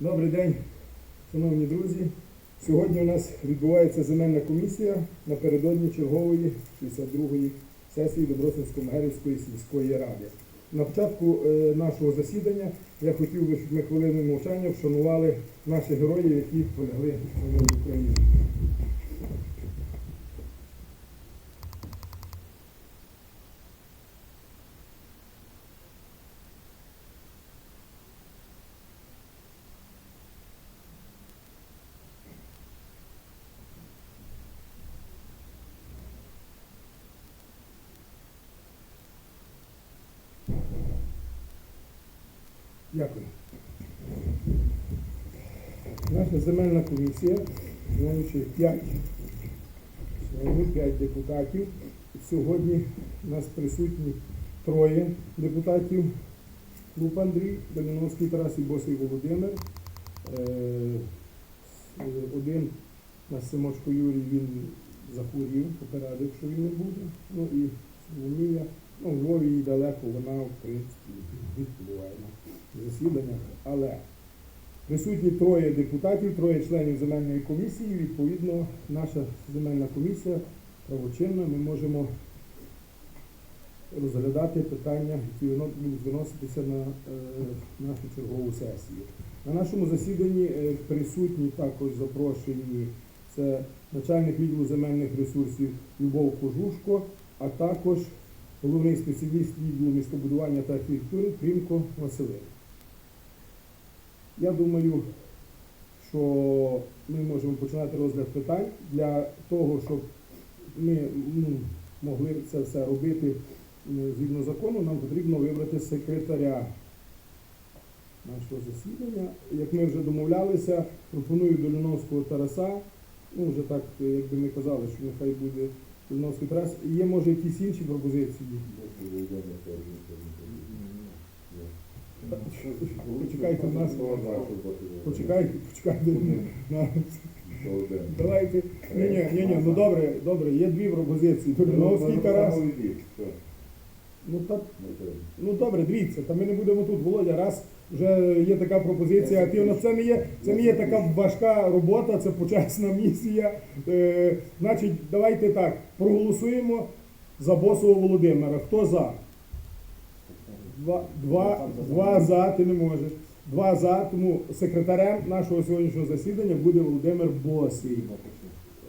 Добрий день, шановні друзі. Сьогодні у нас відбувається земельна комісія напередодні чергової 62-ї сесії Добросинсько-Мегерівської сільської ради. На початку е, нашого засідання я хотів би, щоб ми хвилиною мовчання вшанували наших героїв, які полягли в волю Дякую. Наша земельна комісія, маючи 5 членів, 5 депутатів. Сьогодні у нас присутні троє депутатів. Клуб Андрій, Доміновський Тарас і Босий Володимир. Е, Один у нас Симочко Юрій, він захворів, попередив, що він не буде. Ну і Соломія, ну, в Львові далеко, вона, в принципі, відбуває на засіданнях. Але присутні троє депутатів, троє членів земельної комісії. Відповідно, наша земельна комісія правочинна, ми можемо розглядати питання, які будуть виноситися на е, нашу чергову сесію. На нашому засіданні е, присутні також запрошені це начальник відділу земельних ресурсів Любов Кожушко, а також головний спеціаліст відділу містобудування та архітектури Крімко Василин. Я думаю, що ми можемо починати розгляд питань для того, щоб ми ну, могли це все робити згідно закону, нам потрібно вибрати секретаря нашого засідання. Як ми вже домовлялися, пропоную Доліновського Тараса. Ну, вже так, якби ми казали, що нехай буде Доліновський Тарас. Є, може, якісь інші пропозиції? Почекайте нас. Почекайте, почекайте. Давайте. Ні, ні, ні, ні, ну добре, добре, є дві пропозиції. Доліновський Тарас. Ну так, ну добре, дивіться, та ми не будемо тут, Володя, раз вже є така пропозиція активна. Це не є, це не є така важка робота, це почесна місія. Е, значить, давайте так, проголосуємо за Босова Володимира. Хто за? Два, два, два за, ти не можеш. Два за, тому секретарем нашого сьогоднішнього засідання буде Володимир Босий.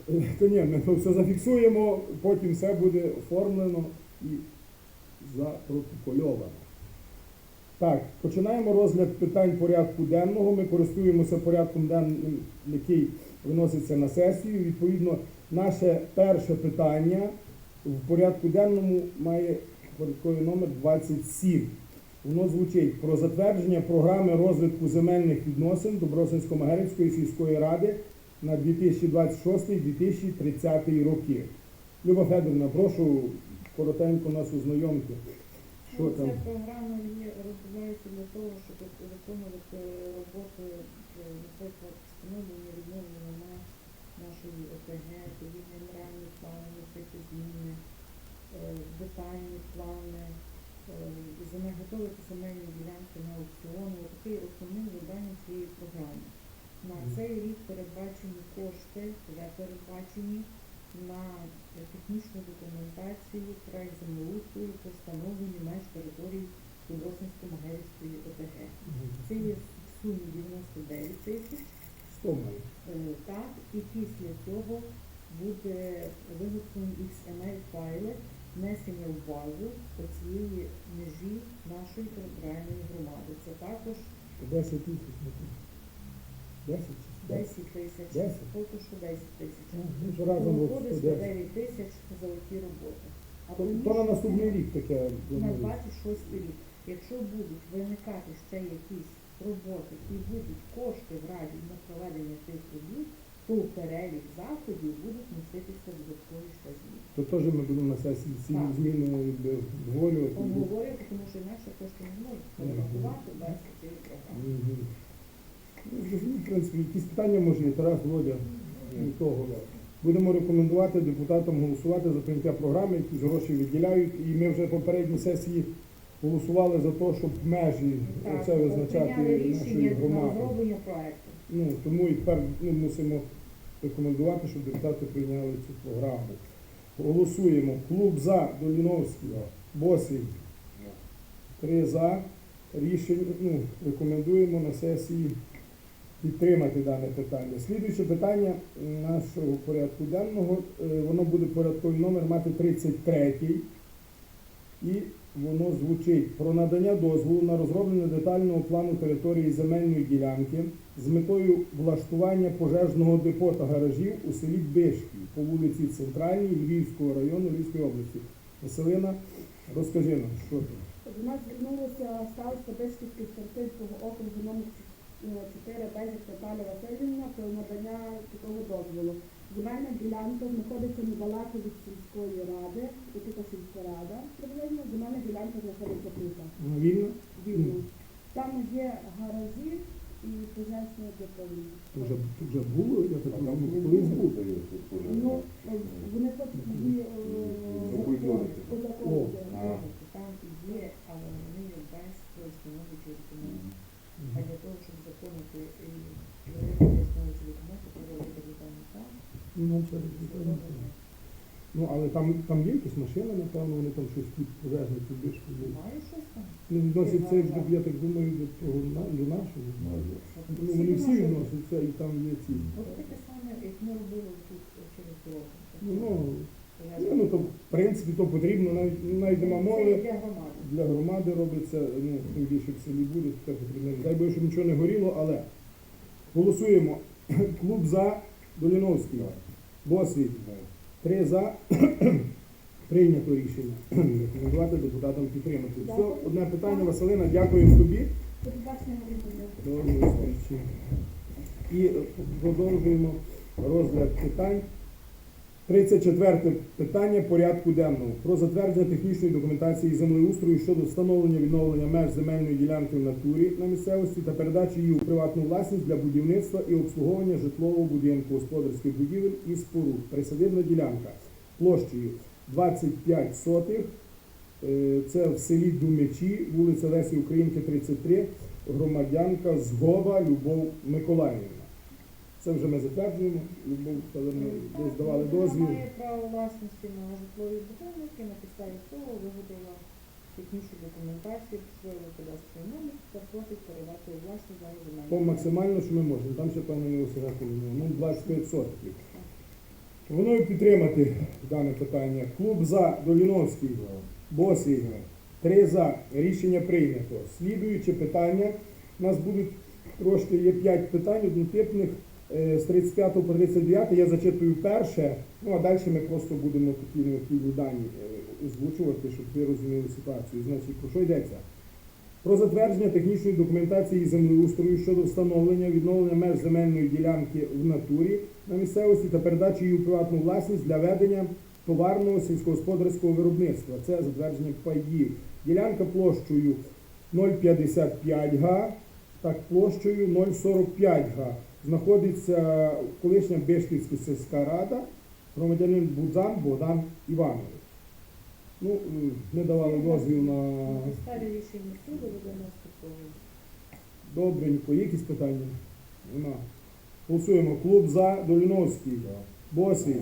Е, То ні, ми то все зафіксуємо, потім все буде оформлено і запротокольовано. Так, починаємо розгляд питань порядку денного. Ми користуємося порядком денним, який виноситься на сесію. Відповідно, наше перше питання в порядку денному має порядковий номер 27. Воно звучить про затвердження програми розвитку земельних відносин Добросинсько-Магерівської сільської ради на 2026-2030 роки. Люба Федорівна, прошу коротенько нас ознайомити. Що Ну, там? Ця програма є, розробляється для того, щоб виконувати роботи, е, наприклад, встановлення відновлення на нашої ОТГ, тоді генеральні плани, вносити зміни, детальні плани, е, занаготовити земельні ділянки на аукціони. Такі основні завдання цієї програми. На цей рік передбачені кошти, вже передбачені на технічну документацію, проект землеустрою по встановленню меж територій Добросинсько-Магерівської ОТГ. Це є в сумі 99 тисяч, е, так, і після цього буде виготовлені XML файли, внесення в базу по цієї межі нашої територіальної громади. Це також 10 тисяч. не 10? 10 тисяч, 10? поки що 10 тисяч. Ну, разом Виходить 109 тисяч за роботи. А То, тому то на що наступний рік таке на планується. 26 рік. Якщо будуть виникати ще якісь роботи і будуть кошти в разі на проведення цих робіт, то в перелік заходів будуть носитися додаткові зміни. То теж ми будемо на сесії ці Так. зміни обговорювати. Обговорювати, тому що інакше кошти не можуть перерахувати без цієї програми. Мгм. Ну, зрозуміло, В принципі, якісь питання може є, Тарас, Володя, від того. Будемо рекомендувати депутатам голосувати за прийняття програми, якісь гроші виділяють. І ми вже попередній сесії голосували за те, щоб межі Так, оце визначати нашої на громади. розроблення проекту. Ну, тому і тепер ну, мусимо рекомендувати, щоб депутати прийняли цю програму. Голосуємо. Клуб за Доліновський, Босий. Три за. Рішення ну, рекомендуємо на сесії підтримати дане питання. Слідуюче питання нашого порядку денного, е, воно буде порядковий номер мати 33 і воно звучить про надання дозволу на розроблення детального плану території земельної ділянки з метою влаштування пожежного депо та гаражів у селі Бишків по вулиці Центральній Львівського району Львівської області. Василина, розкажи нам, що це? До нас звернулася староста Бешківського старостинського округу номер 4 Безик Наталя Васильівна про надання такого дозволу. Земельна ділянка знаходиться недалеко від сільської ради, і тут сільська рада приблизно, земельна ділянка знаходиться тут. Вона вільна? Вільно. Там є гаражі і пожежне деповні. Вже, вже було, я так розумію, колись був. Ну, е, вони хочуть її е, Узаконити. узаконити. Там є, але вони без встановлюючої документи. А для того, щоб законити і встановлюючи документи, треба. Ну, це результат. Ну, але там, там є якісь машини, напевно, вони там щось тут більше. Має щось там? Ну, відносяться, я так думаю, до того на- до нашого. Ну, вони всі відносяться, і там є ці. От таке саме, як ми робили тут через року. Ну, ну, ну, ну, то, в принципі, то потрібно, навіть, ну, навіть нема Це мови. для громади. Для громади робиться, ну, тим більше в селі буде, то це потрібно. Дай Боже, щоб нічого не горіло, але голосуємо. Клуб за Доліновський. Босвій. Три за. Прийнято рішення. Рекомендувати депутатам підтримати. Все, одне питання, Василина, дякуємо тобі. До зустрічі. І продовжуємо розгляд питань. 34 питання порядку денного про затвердження технічної документації землеустрою щодо встановлення відновлення меж земельної ділянки в натурі на місцевості та передачі її у приватну власність для будівництва і обслуговування житлового будинку, господарських будівель і споруд. Присадибна ділянка площею 25 сотих. Е, Це в селі Думичі, вулиця Лесі Українки, 33, громадянка Згова Любов Миколаївна. Це вже ми затверджуємо. Коли ми десь давали дозвіл. має право власності на житлові будинки, на підставі цього виготовила технічну документацію, присвоїла кадастровий номер та просить передати власність То земельні. максимально, що ми можемо. Там ще певно не осягати ну 25 сотків. Пропоную підтримати дане питання. Клуб за Доліновський, Босій, три за. Рішення прийнято. Слідуюче питання. У нас будуть трошки є 5 питань однотипних з 35 по 39. Я зачитую перше, ну а далі ми просто будемо такі необхідні дані е, озвучувати, щоб ви розуміли ситуацію. Значить, про що йдеться? Про затвердження технічної документації землеустрою щодо встановлення відновлення меж земельної ділянки в натурі на місцевості та передачі її у приватну власність для ведення товарного сільськогосподарського виробництва. Це затвердження паїв. Ділянка площею 0,55 га, так площею 0,45 га. Знаходиться колишня Бешківська сільська рада, громадянин Будзан Богдан Іванович. Ну, е, ми давали дозвіл на підставі рішення суду ведемо спокою. Добренько, є якісь питання? Нема. Голосуємо. Клуб за Доліновський. Босий.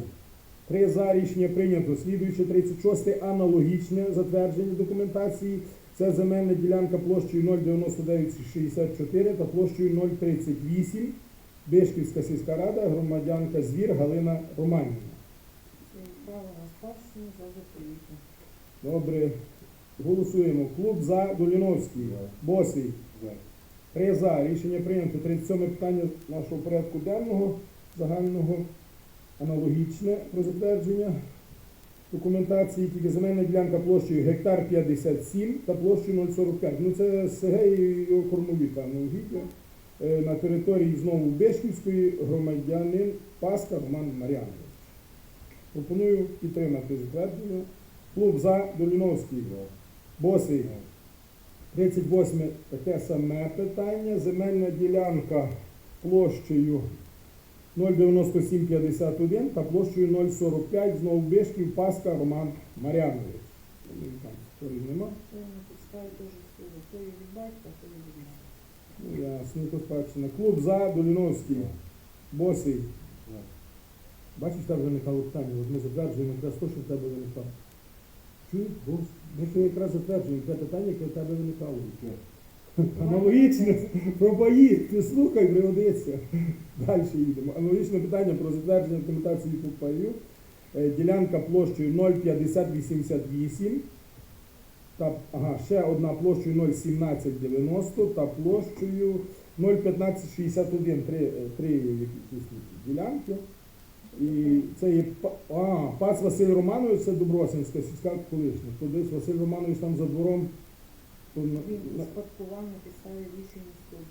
Три за рішення прийнято. Слідуюче 36 аналогічне затвердження документації. Це земельна ділянка площею 09964 та площею 038. Бишківська сільська рада, громадянка Звір Галина Романівна. Добре. Голосуємо. Клуб за Доліновський. Босий. Три за. Рішення прийнято. 37 питання нашого порядку денного загального аналогічне про затвердження документації. Тільки земельна ділянка площею гектар 57 та площею 0,45. Ну це СГ і кормові там На території знову Бешківської громадянин Паска Роман Мар'янович. Пропоную підтримати затвердження. Клуб за Доліновський. Босий. 38 таке саме питання. Земельна ділянка площею 09751 та площею 045 знову Бишків, Паска, Роман Мар'янович. Там нема. Це підставі питаю теж слово. Є від батька, хто є від мене. Ясно, то спадщина. Клуб за Доліновський. Босий. Бачиш, там вже виникало питання. От ми затверджуємо якраз те, що в тебе виникало. Чуєш? Бос? Ми якраз затверджуємо те питання, яке в тебе виникало. Аналогічне про бої. Ти слухай, пригодиться. Далі їдемо. Аналогічне питання про затвердження документації по паю. Е, Ділянка площею 05088. Та, ага, ще одна площею 01790 та площею 01561. Три, е, три якісь ділянки. І це є а, пац Василь Романович, це Добросинська сільська колишня. То десь Василь Романович там за двором. То на, на, успадкував на підставі рішення суду.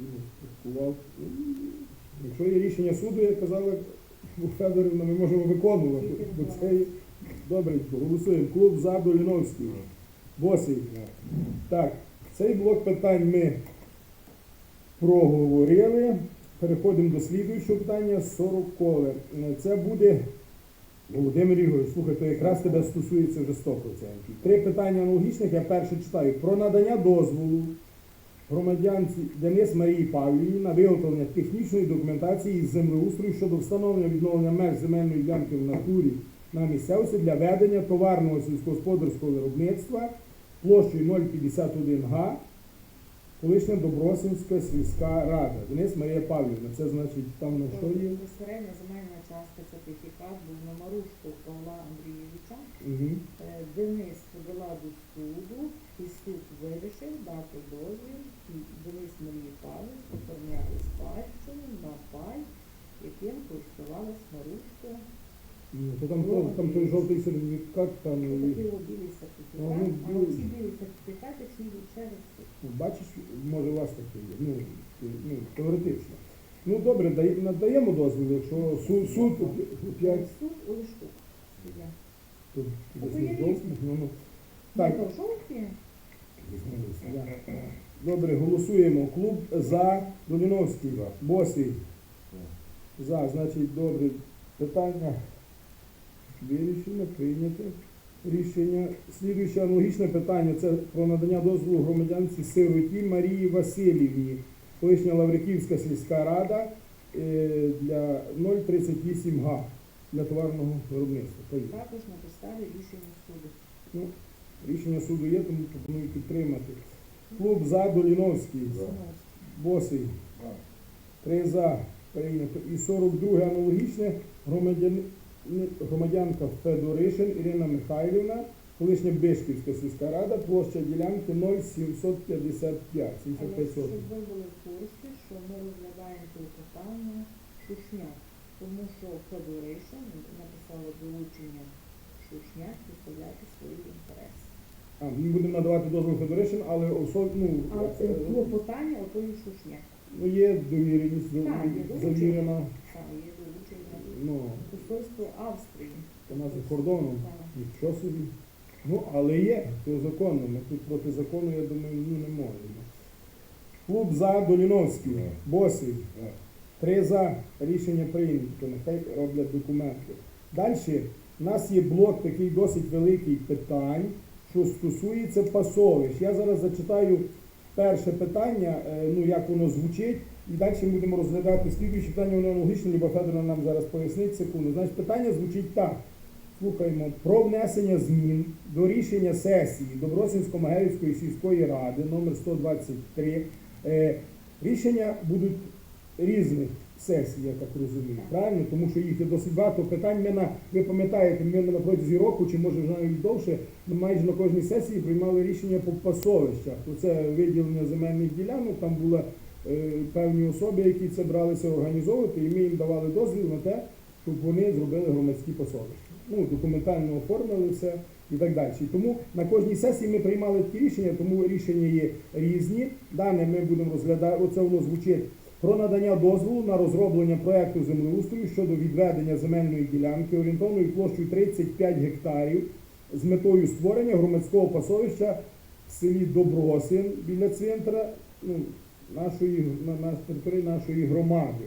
Він успадкував. Якщо є рішення суду, як казала Федорівна, ми можемо виконувати. Бо це добренько. Голосуємо. Клуб за Доліновський. Босий. Так, цей блок питань ми проговорили. Переходимо до слідуючого питання 40. Це буде Володимир Ігорович, слухай, то якраз тебе стосується вже 100%. Три питання аналогічних, я перше читаю. Про надання дозволу громадянці Денис Марії Павлівні на виготовлення технічної документації із землеустрою щодо встановлення відновлення меж земельної ділянки в натурі на місцевості для ведення товарного сільськогосподарського виробництва площею 051 га, колишня Добросинська сільська рада. Денис Марія Павлівна. Це значить там на що є? Безпосередньо земельна частка сертифікат був на Марушку Павла Андрійовича. Угу. Денис подала до суду, і суд вирішив дати дозвіл і Денис Марії Павлович оформляли спадщину на пай, яким користувалась Марушко. Ну, то там, то, там той жовтий сертифікат, там і- білий сертифікат, Ага, але білий. ці білі сертифікати всі йдуть через суд. Ну, Бачиш, може у вас таке є. Ну, ти- ну, теоретично. Ну добре, дай- надаємо дозвіл, якщо суд, суд п'ять, Суд у лишку. то Тобто десь не жовтий, ну, ну. Так. Жовті, добре, голосуємо. Клуб за Доліновський, Босий. За, значить, добре. Питання вирішено, прийнято. Рішення. Слідуюче аналогічне питання це про надання дозволу громадянці сироті Марії Васильівні, колишня Лавриківська сільська рада е, для 038 га для товарного виробництва. Також на підставі рішення суду. Ну, рішення суду є, тому пропоную підтримати. Клуб за Доліновський, За. Босий, три за прийнято. І 42 аналогічне громадян, громадянка Федоришин Ірина Михайлівна, колишня Бишківська сільська рада, площа ділянки 0,755. Але 75 щоб ви були в курсі, що ми розглядаємо тут питання Шушняк, тому що Федориша написала долучення Шушняк представляти свої інтереси. А, ми будемо надавати дозвіл Федоришин, але особ, ну, Але це е, клопотання отої Шушняк. ну, є довіреність, Так, є. Саме є долучення Ну, посольства Австрії. вона за кордоном. Нічого собі. Ну, але є, то законно. Ми тут проти закону, я думаю, ну не можемо. Клуб за Доліновський. Босий. Три за рішення прийнято, нехай роблять документи. Далі у нас є блок такий досить великий питань, що стосується пасовищ. Я зараз зачитаю перше питання, е, ну як воно звучить, і далі будемо розглядати слідуючі питання, воно аналогічне, Люба Федорівна нам зараз пояснить секунду. Значить, питання звучить так. Слухаємо про внесення змін до рішення сесії Добросинсько-Могилівської сільської ради номер 123. Е, Рішення будуть різних сесій, я так розумію, правильно? Тому що їх є досить багато питань. Ми на, ви пам'ятаєте, ми на протязі року, чи може вже навіть довше, майже на кожній сесії приймали рішення по пасовищах. Це виділення земельних ділянок, там були е, певні особи, які це бралися організовувати, і ми їм давали дозвіл на те, щоб вони зробили громадські пасовища. Ну, документально оформили все і так далі. Тому на кожній сесії ми приймали такі рішення, тому рішення є різні. Дане ми будемо розглядати, оце воно звучить про надання дозволу на розроблення проекту землеустрою щодо відведення земельної ділянки орієнтовною площею 35 гектарів з метою створення громадського пасовища в селі Добросин біля центра нашої, на, на території нашої громади.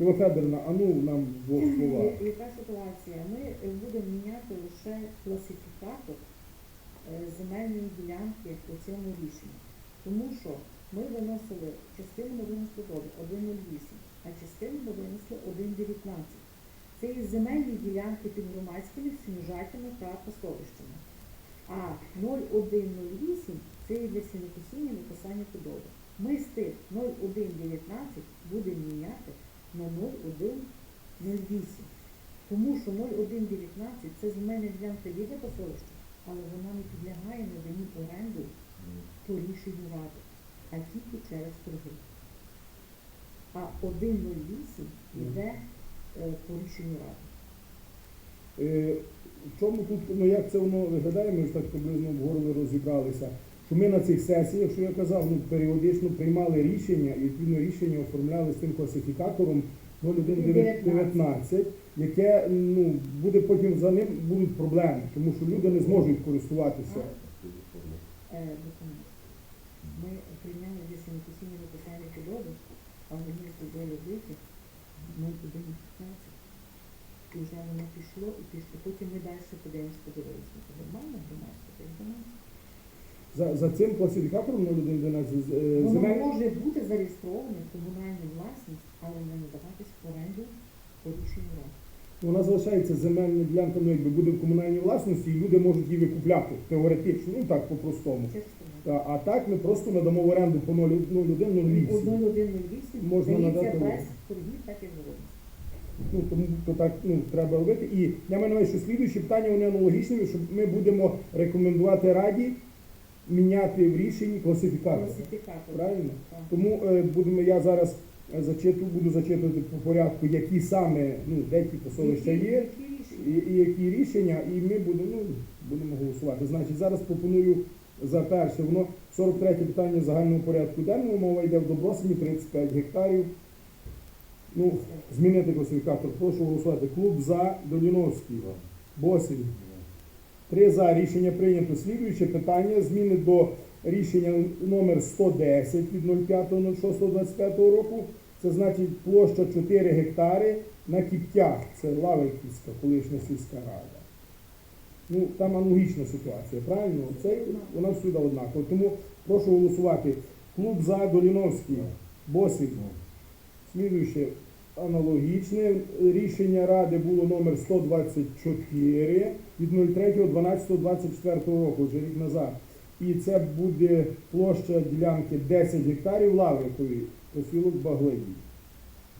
Люба Федорівна, а ну нам двох словах. Яка ситуація? Ми е, будемо міняти лише класифікатор земельної ділянки у цьому рішенні. Тому що ми виносили частину ми винесли добре 1,08, а частину ми винесли 1,19. Це є земельні ділянки під громадськими сіножатями та пасовищами. А 0,108 це є для сінокосіння написання худоби. Ми з тих 0,119 будемо міняти на 0,108. Тому що 0,119 це земельна ділянка є для пасовища, але вона не підлягає наданню оренду по рішенню ради, а тільки через торги. А 1,08 йде е, по рішенню ради. Е, чому тут, ну як це воно виглядає, ми ж так приблизно обговорили, розібралися. Що ми на цих сесіях, що я казав, ну, періодично приймали рішення, і відповідно рішення оформляли з тим класифікатором 0119, яке ну, буде потім за ним будуть проблеми, тому що люди не зможуть користуватися. Е. Ми прийняли для сінокосіння написання худоби, а вони туди 0,115. І вже воно пішло і пішло. Потім ми далі подивимося, подивилися. Це нормально громадська це інформація. За, за цим класифікатором 0119 з- е, Воно земель. може бути зареєстроване в комунальну власність, але не надаватись в оренду по рішенню. Вона залишається земельна ділянка, ну якби буде в комунальній власності, і люди можуть її викупляти теоретично, ну так по-простому. Це сказано. А, так ми просто надамо в оренду по 0,0108. 1,108 Можна надати без торгів, так і зробимо. Ну тому то так ну треба робити. І я маю на увазі, що слідуючі питання вони аналогічні, що ми будемо рекомендувати раді міняти в рішенні класифікатор. Класифікатор. Правильно? Так. Тому е, будемо я зараз е, зачиту, буду зачитувати по порядку, які саме ну деякі посолища Які- є. які і, і які рішення, і ми будемо, ну, будемо голосувати. Значить, зараз пропоную за перше, воно 43 питання загального порядку денного, мова йде в Добросині 35 гектарів. Ну, змінити класифікатор. Прошу голосувати. Клуб за Доліновський. Босин. Три за рішення прийнято. Слідуюче питання зміни до рішення номер 110 від 05.06.25 року. Це значить площа 4 гектари на Кіптях. Це Лавриківська колишня сільська рада. Ну, там аналогічна ситуація, правильно? Це вона всюди однакова. Тому прошу голосувати. Клуб за Доліновський. Босик. Слідуюче аналогічне рішення ради було номер 124 від 03.12.24 року, вже рік назад. І це буде площа ділянки 10 гектарів Лаврикові, посілок Баглині.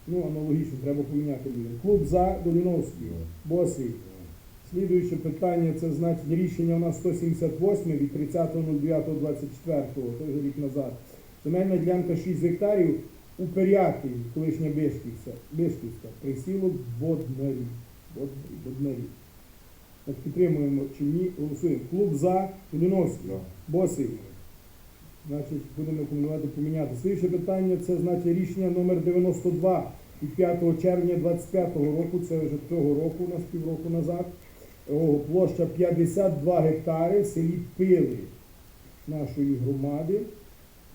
Ну, аналогічно, треба поміняти людям. Клуб за Доліновський, Босий. Слідуюче питання, це значить рішення у нас 178 від 30.09.24, це вже рік назад. Земельна ділянка 6 гектарів у Пер'ятій, колишня Бишківська, присілок Боднарі. Боднарі, Боднарі. От підтримуємо чи ні, голосуємо. Клуб за Доліновський, Босий. Значить, будемо рекомендувати поміняти. Слідуюче питання це значить рішення номер 92 від 5 червня 25 року, це вже цього року, у нас півроку назад. О, площа 52 гектари в селі Пили нашої громади.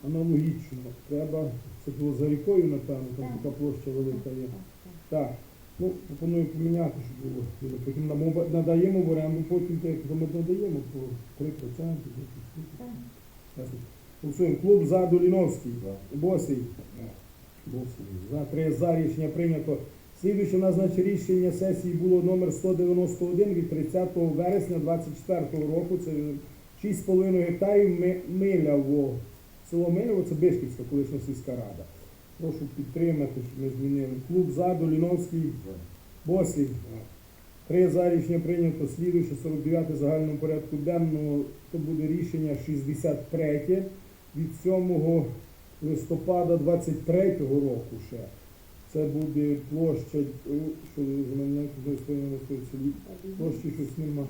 Аналогічно. Треба, це було за рікою, напевно, там така площа велика є. Так. Ну, пропоную поміняти, щоб було. Потім намо- надаємо в оренду, потім те, як ми надаємо по 3%. Так. Голосуємо. Клуб за Доліновський. Босий. Босий. За три за рішення прийнято. Слідуюче у нас значить, рішення сесії було номер 191 від 30 вересня 24 року. Це 6,5 гектарів Ми- Миляво. Село Миляво це Бишківська колишня сільська рада. Прошу підтримати, щоб ми змінили. Клуб за Доліновський. Босий. Три за рішення прийнято. Слідуюче 49 загальному порядку денного. То буде рішення 63 від 7 листопада 23 року ще. Це буде площа, що селі. Площі щось нема.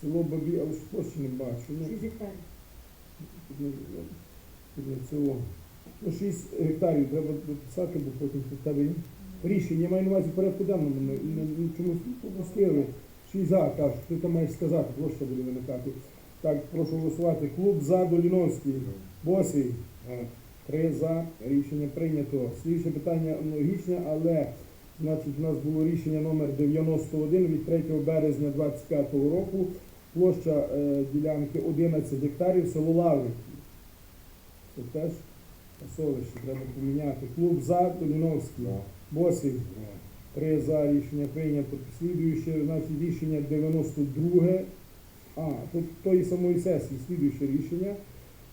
Село Бабі, але ж площі не бачу. 6 гектарів. тут не- тут не село. Ну, 6 гектарів треба дописати, бо потім є. Рішення, маю на увазі порядку денному, не, не, не чомусь пропустили. 6 за, так, ти там маєш сказати, площа буде виникати. Так, прошу голосувати. Клуб за Доліновський. Босий. Три за. Рішення прийнято. Слідче питання аналогічне, але значить, у нас було рішення номер 91 від 3 березня 25 року. Площа е, ділянки 11 гектарів, село Лаврики. Це теж пасовище, треба поміняти. Клуб за Доліновський. За. Босий. Три за рішення прийнято. Слідуюче, значить, рішення 92. А, тут тої самої сесії, слідуюче рішення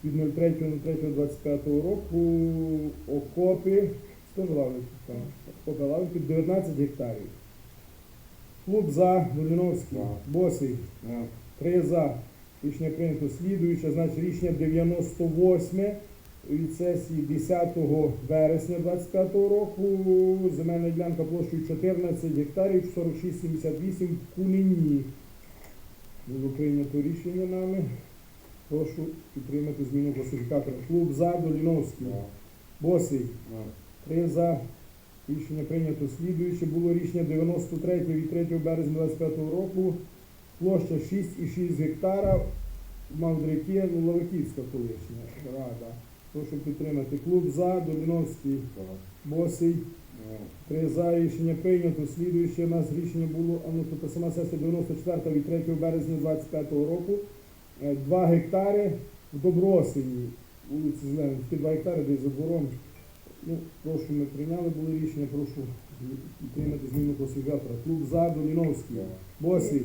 від 03.03.25 року окопи, лаврики, там, окопи лаврики, 19 гектарів. Клуб за Доліновський. Босий. Три за. Рішення прийнято слідуюче, значить рішення 98 від сесії 10 вересня 25 року. Земельна ділянка площею 14 гектарів 4678 в Кунині. Було прийнято рішення нами. Прошу підтримати зміну класифікатора. Клуб за Доліновський. Босий. Три за. Рішення прийнято слідуюче. Було рішення 93 від 3 березня 25 року. Площа 6,6 гектара. Мавдряки, ну, Лавиківська колишня рада. Прошу підтримати. Клуб за, Доліновський, За. Босий. За. Три за рішення прийнято. Слідуюче у нас рішення було, а ну тут сама сесія 94 від 3 березня 25 року. Е, Два гектари в Добросині, вулиці Зеленській, два гектари десь за двором. Ну, прошу, ми прийняли були рішення, прошу підтримати зміну класифікатора. Клуб за, Доліновський, За. Босий.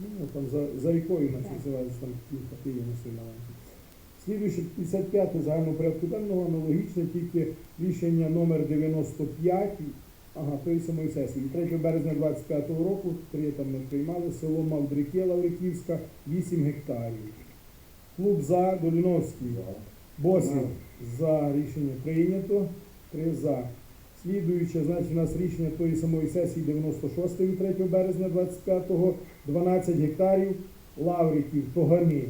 Ну, там за, за рікою нас називають, там такі хати є на селі маленькі. 55 загального порядку денного, аналогічне, тільки рішення номер 95, ага, тої самої сесії. 3 березня 25 року, три там ми приймали, село Мавдрики, Лавриківська, 8 гектарів. Клуб за, Доліновський. Босий за рішення прийнято. Три за. Слідуюче, значить, у нас рішення тої самої сесії 96 від 3 березня 25-го, 12 гектарів Лавриків, Тогани.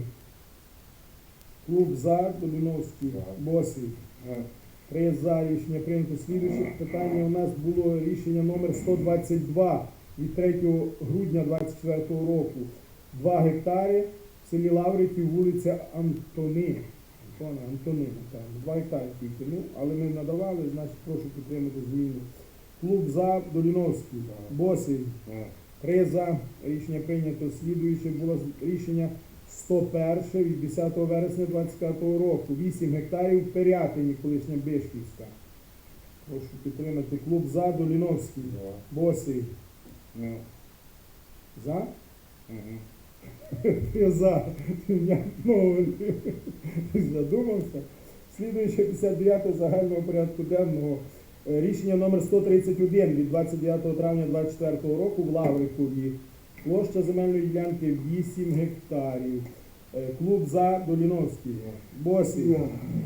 Клуб за, Доліновський. За. Три за рішення прийнято. Слідуюче питання у нас було рішення номер 122 від 3 грудня 24 року. 2 гектари в селі Лавриків, вулиця Антони. Антона, Антонина, там, 2 гектари тільки. Ну, але ми надавали, значить прошу підтримати зміну. Клуб за Доліновський, Босий. Три за рішення прийнято. Слідуюче було рішення 101 від 10 вересня 25 року. 8 гектарів в Пирятині, колишня Бишківська. Прошу підтримати. Клуб за Доліновський. Босий. За. За? За. Я знову задумався. Слідуюче 59 загального порядку денного. Рішення номер 131 від 29 травня 24 року в Лаврикові. Площа земельної ділянки 8 гектарів. Е, Клуб за Доліновський. Босі.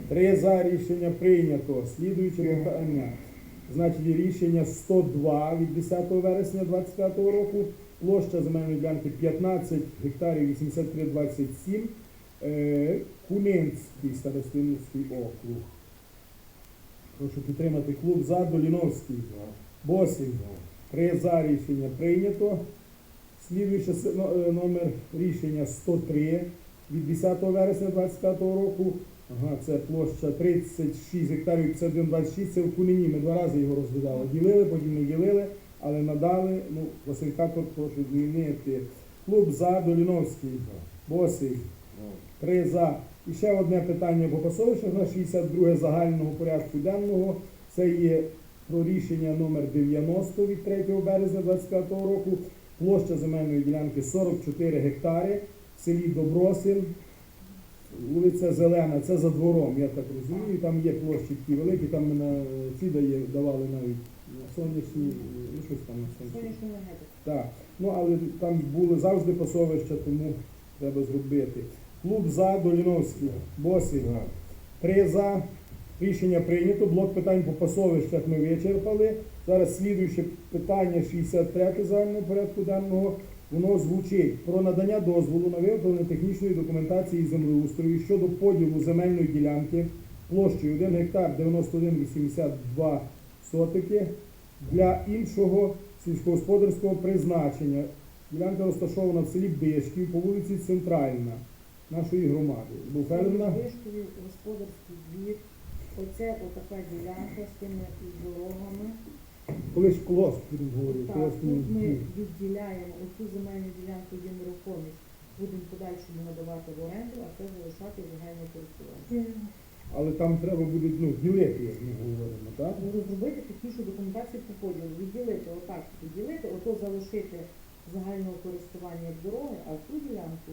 Три за рішення прийнято. Слідуюче питання. Значить, рішення 102 від 10 вересня 25 року. Площа земельної ділянки 15 гектарів 83,27. Е, Кунинський старостинський округ. Прошу підтримати клуб за Доліновський. Босів. Три за рішення прийнято. Слідуюче с- но- е, номер рішення 103 від 10 вересня 25 року. Ага, це площа 36 гектарів 5126, це в Кунині. Ми два рази його розглядали. Ділили, потім не ділили, але надали. Ну, класифікатор прошу змінити. Клуб за Доліновський. Босий. Три за. І ще одне питання по пасовищах на 62 загального порядку денного. Це є про рішення номер 90 від 3 березня 25 року. Площа земельної ділянки 44 гектари в селі Добросин. Вулиця Зелена, це за двором, я так розумію. Там є площі такі великі, там ми на ці дає, давали навіть на сонячні, ну щось там на сонячні. Так, ну але там були завжди пасовища, тому треба зробити. Клуб за Доліновський. За. Три за. Рішення прийнято. Блок питань по пасовищах ми вичерпали. Зараз слідуюче питання 63 загального порядку денного. Воно звучить про надання дозволу на виготовлення технічної документації землеустрою щодо поділу земельної ділянки площею 1 гектар 91,82 сотики для іншого сільськогосподарського призначення. Ділянка розташована в селі Бишків по вулиці Центральна нашої громади. Буферна. Вишкові господарський двір. Оце отака ділянка з тими дорогами. Коли ж колоск будемо Так, тут ми відділяємо оцю земельну ділянку є нерухомість, будемо в подальшому надавати в оренду, а це залишати в загальне користування. Але там треба буде ну, ділити, як ми говоримо, так? Ну, розробити технічну документацію по поділу, відділити отак, відділити, ото залишити загального користування як дороги, а цю ділянку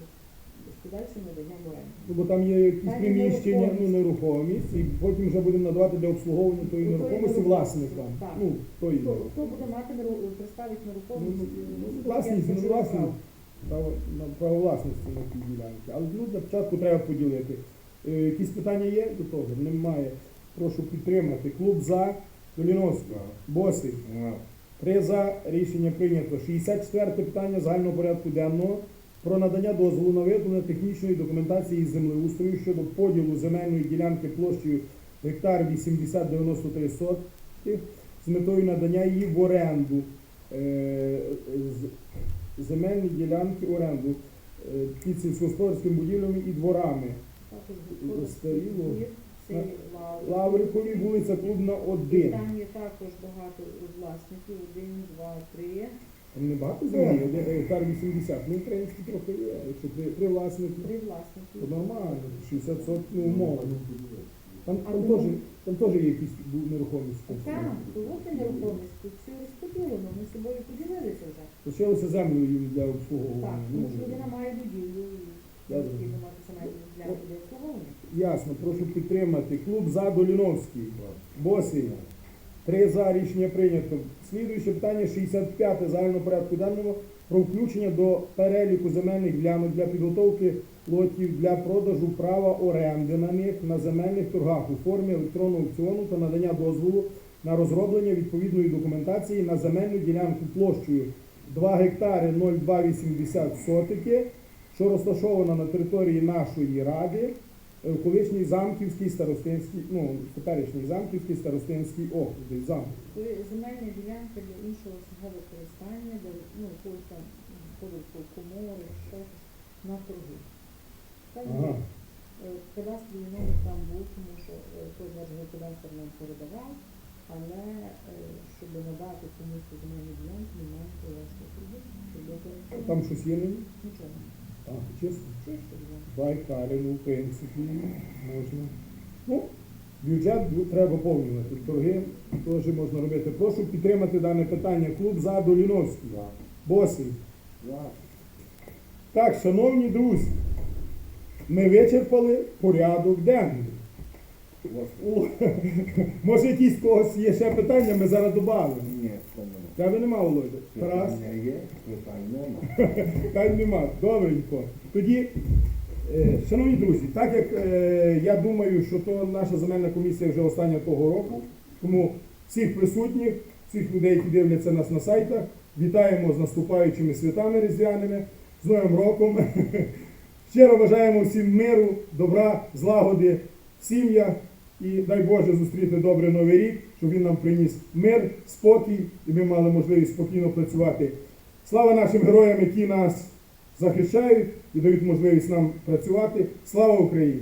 в оренду. Ну, бо там є якісь Там є приміщення, ну, нерухомість. нерухомість, і потім вже будемо надавати для обслуговування тої Ну, тої нерухомості нерухомості, власникам. так. Ну, тої. Хто, хто буде мати неру- представить нерухомість? Ну, ну, ну, власність, ну, власність. право. На право власності на тій ділянці. Але ну, для початку треба поділити. Е, якісь питання є до того? Немає. Прошу підтримати. Клуб за Доліновський. Босий. Три за рішення прийнято. 64 питання загального порядку денного про надання дозволу на виготовлення технічної документації землеустрою щодо поділу земельної ділянки площею гектар 8093 сотки з метою надання її в оренду е, земельні ділянки оренду е, під сільськогосподарськими будівлями і дворами. Старіло. Лаврикові вулиця Клубна 1. Там є також багато власників. 1, 2, 3 небагато землі, один гектар 80. Ну, українські трохи є. Якщо три, три власники, Три власники. то нормально. 60 сотень ну, умовно. Там, там, теж, там теж є якісь бу- нерухомість. Так, було нерухомість, тут все розподілено, ми з собою поділилися вже. Лишилося землю їм для Так, обслуговування. Ну, тому що людина має будівлю необхідно мати для обслуговування. Ясно, прошу підтримати. Клуб за Доліновський. Босий. Три за рішення прийнято. Слідуюче питання 65 загального порядку денного про включення до переліку земельних ділянок для підготовки лотів для продажу права оренди на них на земельних торгах у формі електронного аукціону та надання дозволу на розроблення відповідної документації на земельну ділянку площею 2 гектари 0,280 сотики, що розташована на території нашої ради, колишній замківський старостинський, ну, теперішній замківський старостинський округ, замок. Земельна ділянка для іншого свого використання, де ну, якогось там входить комори, щось, на торги. Так, Ага. е, кадастровий номер там був, тому що е, той держгеокадастр нам передавав, але е, щоб надати комусь земельну ділянку, ми маємо провести щоб Там щось є нічого. А, чесно. Ну, в принципі, можна. Ну, бюджет треба поповнювати. Торги теж можна робити. Прошу підтримати дане питання. Клуб за Доліновський. Босий. Так, шановні друзі, ми вичерпали порядок денний. Може, якісь когось є ще питання, ми зараз додамо. Ні. Тебе нема, Володя? Тарас? Є, питань нема. Та нема. Добренько. Тоді, е, шановні друзі, так як е, я думаю, що то наша земельна комісія вже остання того року, тому всіх присутніх, всіх людей, які дивляться нас на сайтах, вітаємо з наступаючими святами різдвяними, з Новим роком. Щиро бажаємо всім миру, добра, злагоди в сім'ях і дай Боже зустріти добрий новий рік, щоб він нам приніс мир, спокій і ми мали можливість спокійно працювати. Слава нашим героям, які нас захищають і дають можливість нам працювати. Слава Україні!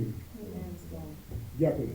Дякую.